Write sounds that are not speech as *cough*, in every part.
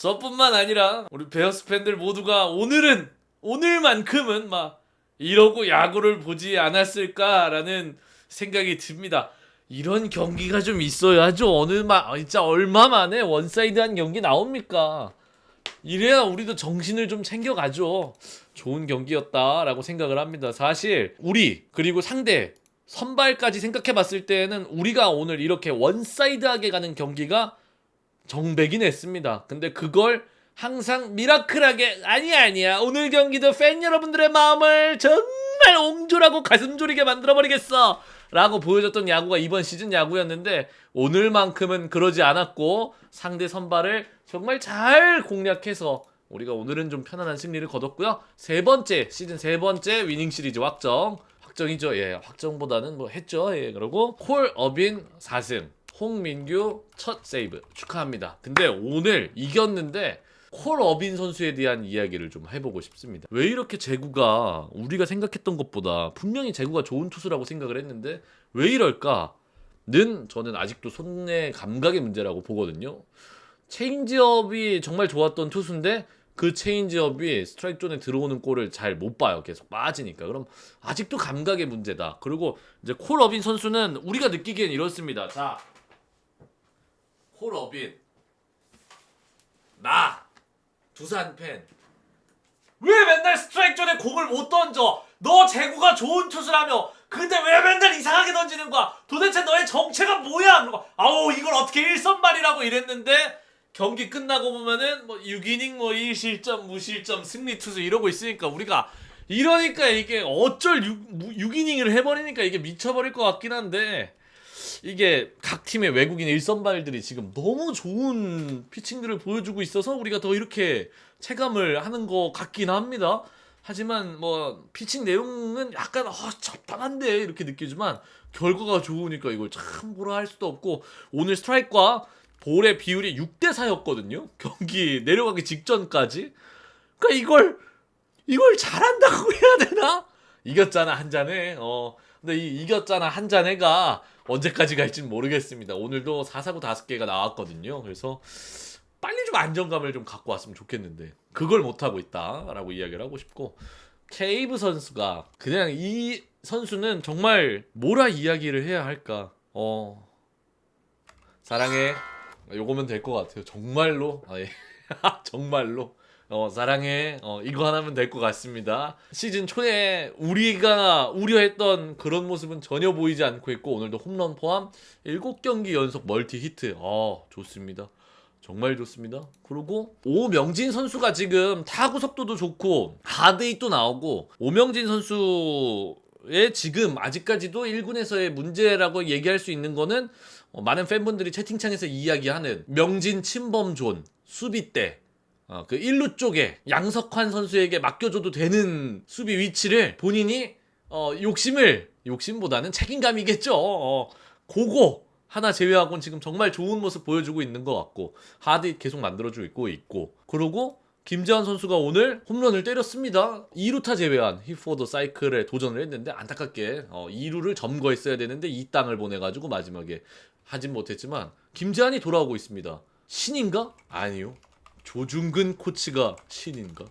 저뿐만 아니라 우리 베어스 팬들 모두가 오늘은 오늘만큼은 막 이러고 야구를 보지 않았을까라는 생각이 듭니다. 이런 경기가 좀 있어야죠. 어느 마 진짜 얼마 만에 원사이드한 경기 나옵니까? 이래야 우리도 정신을 좀 챙겨가죠. 좋은 경기였다라고 생각을 합니다. 사실 우리 그리고 상대 선발까지 생각해 봤을 때는 우리가 오늘 이렇게 원사이드하게 가는 경기가 정백이 냈습니다. 근데 그걸 항상 미라클하게 아니야 아니야. 오늘 경기도 팬 여러분들의 마음을 정말 옹졸하고 가슴 졸이게 만들어 버리겠어! 라고 보여줬던 야구가 이번 시즌 야구였는데 오늘만큼은 그러지 않았고 상대 선발을 정말 잘 공략해서 우리가 오늘은 좀 편안한 승리를 거뒀고요. 세 번째 시즌 세 번째 위닝 시리즈 확정. 확정이죠. 예 확정보다는 뭐 했죠. 예 그리고 콜 어빈 4승 홍민규 첫 세이브 축하합니다. 근데 오늘 이겼는데 콜 어빈 선수에 대한 이야기를 좀 해보고 싶습니다. 왜 이렇게 제구가 우리가 생각했던 것보다 분명히 제구가 좋은 투수라고 생각을 했는데 왜 이럴까?는 저는 아직도 손의 감각의 문제라고 보거든요. 체인지업이 정말 좋았던 투수인데 그 체인지업이 스트라이크 존에 들어오는 골을 잘 못 봐요. 계속 빠지니까. 그럼 아직도 감각의 문제다. 그리고 이제 콜 어빈 선수는 우리가 느끼기엔 이렇습니다. 자, 콜 어빈 나 두산 팬. 왜 맨날 스트라이크 존에 공을 못 던져? 너 제구가 좋은 투수라며. 근데 왜 맨날 이상하게 던지는 거야? 도대체 너의 정체가 뭐야? 아우 이걸 어떻게 1선발이라고 이랬는데 경기 끝나고 보면은 뭐 6이닝 뭐 1실점 무실점 승리 투수 이러고 있으니까 우리가 이러니까 이게 어쩔 6, 6이닝을 해버리니까 이게 미쳐버릴 것 같긴 한데 이게 각 팀의 외국인 일선발들이 지금 너무 좋은 피칭들을 보여주고 있어서 우리가 더 이렇게 체감을 하는 것 같긴 합니다. 하지만 뭐 피칭 내용은 약간 어, 적당한데 이렇게 느끼지만 결과가 좋으니까 이걸 참 뭐라 할 수도 없고 오늘 스트라이크와 볼의 비율이 6대 4였거든요. 경기 내려가기 직전까지. 그러니까 이걸 이걸 잘한다고 *laughs* 해야 되나? 이겼잖아 한 잔에. 어. 근데 이 이겼잖아 한 잔에가 언제까지 갈진 모르겠습니다. 오늘도 4사구 5개가 나왔거든요. 그래서 빨리 좀 안정감을 좀 갖고 왔으면 좋겠는데 그걸 못 하고 있다라고 이야기를 하고 싶고 케이브 선수가 그냥 이 선수는 정말 뭐라 이야기를 해야 할까? 어. 사랑해. 요거면 될 것 같아요. 정말로. 아, 예. *laughs* 정말로. 어, 사랑해. 어, 이거 하나면 될 것 같습니다. 시즌 초에 우리가 우려했던 그런 모습은 전혀 보이지 않고 있고, 오늘도 홈런 포함 7경기 연속 멀티 히트. 어, 좋습니다. 정말 좋습니다. 그리고 오명진 선수가 지금 타구 속도도 좋고 하드히도 나오고 오명진 선수 의 지금 아직까지도 1군에서의 문제라고 얘기할 수 있는 거는 어, 많은 팬분들이 채팅창에서 이야기하는 명진 침범 존 수비 때 어, 그 1루 쪽에 양석환 선수에게 맡겨줘도 되는 수비 위치를 본인이 어, 욕심을 욕심보다는 책임감이겠죠. 어, 그거 하나 제외하고는 지금 정말 좋은 모습 보여주고 있는 것 같고 하드 계속 만들어주고 있고 그리고 김재환 선수가 오늘 홈런을 때렸습니다. 2루타 제외한 히포더 사이클에 도전을 했는데 안타깝게 어, 2루를 점거했어야 되는데 이 땅을 보내가지고 마지막에 하진 못했지만 김재환이 돌아오고 있습니다. 신인가? 아니요. 조중근 코치가 신인가?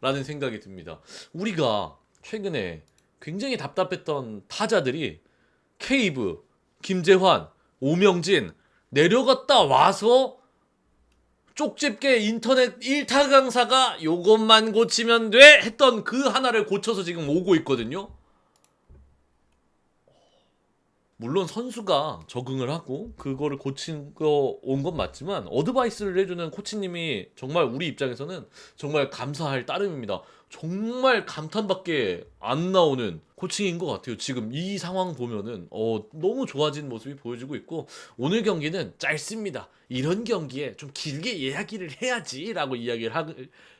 라는 생각이 듭니다. 우리가 최근에 굉장히 답답했던 타자들이 케이브, 김재환, 오명진 내려갔다 와서 쪽집게 인터넷 1타 강사가 요것만 고치면 돼 했던 그 하나를 고쳐서 지금 오고 있거든요. 물론 선수가 적응을 하고 그거를 고친 거 온 건 맞지만 어드바이스를 해주는 코치님이 정말 우리 입장에서는 정말 감사할 따름입니다. 정말 감탄밖에 안 나오는 코칭인 것 같아요. 지금 이 상황 보면은 어, 너무 좋아진 모습이 보여지고 있고 오늘 경기는 짧습니다. 이런 경기에 좀 길게 이야기를 해야지라고 이야기를 하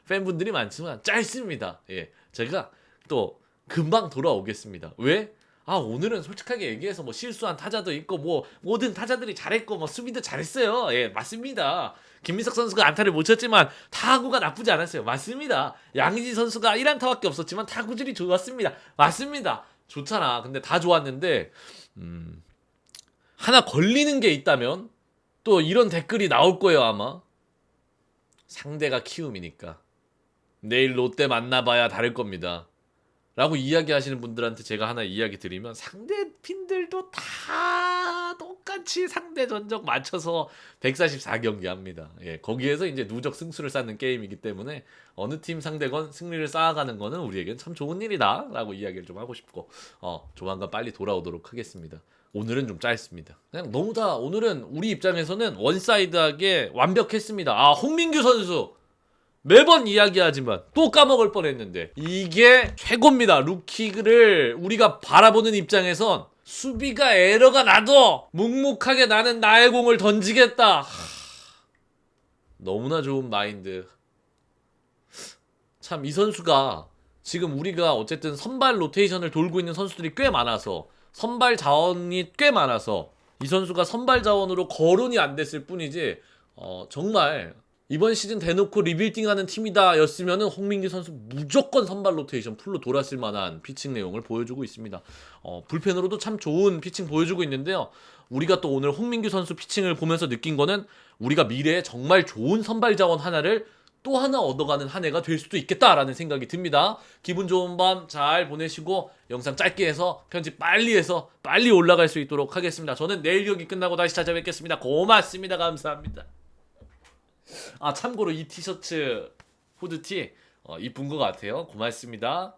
팬분들이 많지만 짧습니다. 예, 제가 또 금방 돌아오겠습니다. 왜? 아 오늘은 솔직하게 얘기해서 뭐 실수한 타자도 있고 뭐 모든 타자들이 잘했고 뭐 수비도 잘했어요. 예 맞습니다. 김민석 선수가 안타를 못 쳤지만 타구가 나쁘지 않았어요. 맞습니다. 양희지 선수가 1안타밖에 없었지만 타구질이 좋았습니다. 맞습니다. 좋잖아. 근데 다 좋았는데 음, 하나 걸리는 게 있다면 또 이런 댓글이 나올 거예요 아마. 상대가 키움이니까 내일 롯데 만나봐야 다를 겁니다. 라고 이야기하시는 분들한테 제가 하나 이야기 드리면 상대 핀들도 다 똑같이 상대 전적 맞춰서 144경기 합니다. 예, 거기에서 이제 누적 승수를 쌓는 게임이기 때문에 어느 팀 상대건 승리를 쌓아가는 거는 우리에겐 참 좋은 일이다 라고 이야기를 좀 하고 싶고 어, 조만간 빨리 돌아오도록 하겠습니다. 오늘은 좀 짧습니다. 그냥 너무 다 오늘은 우리 입장에서는 원사이드하게 완벽했습니다. 아 홍민규 선수 매번 이야기하지만 또 까먹을 뻔했는데 이게 최고입니다. 루키를 우리가 바라보는 입장에선 수비가 에러가 나도 묵묵하게 나는 나의 공을 던지겠다. 하, 너무나 좋은 마인드. 참 이 선수가 지금 우리가 어쨌든 선발 로테이션을 돌고 있는 선수들이 꽤 많아서 선발 자원이 꽤 많아서 이 선수가 선발 자원으로 거론이 안 됐을 뿐이지 어, 정말 이번 시즌 대놓고 리빌딩하는 팀이다 였으면은 홍민기 선수 무조건 선발 로테이션 풀로 돌았을 만한 피칭 내용을 보여주고 있습니다. 어, 불펜으로도 참 좋은 피칭 보여주고 있는데요. 우리가 또 오늘 홍민규 선수 피칭을 보면서 느낀 거는 우리가 미래에 정말 좋은 선발 자원 하나를 또 하나 얻어가는 한 해가 될 수도 있겠다라는 생각이 듭니다. 기분 좋은 밤 잘 보내시고 영상 짧게 해서 편집 빨리 해서 빨리 올라갈 수 있도록 하겠습니다. 저는 내일 경기 끝나고 다시 찾아뵙겠습니다. 고맙습니다. 감사합니다. 아 참고로 이 티셔츠 후드티 어, 이쁜 것 같아요. 고맙습니다.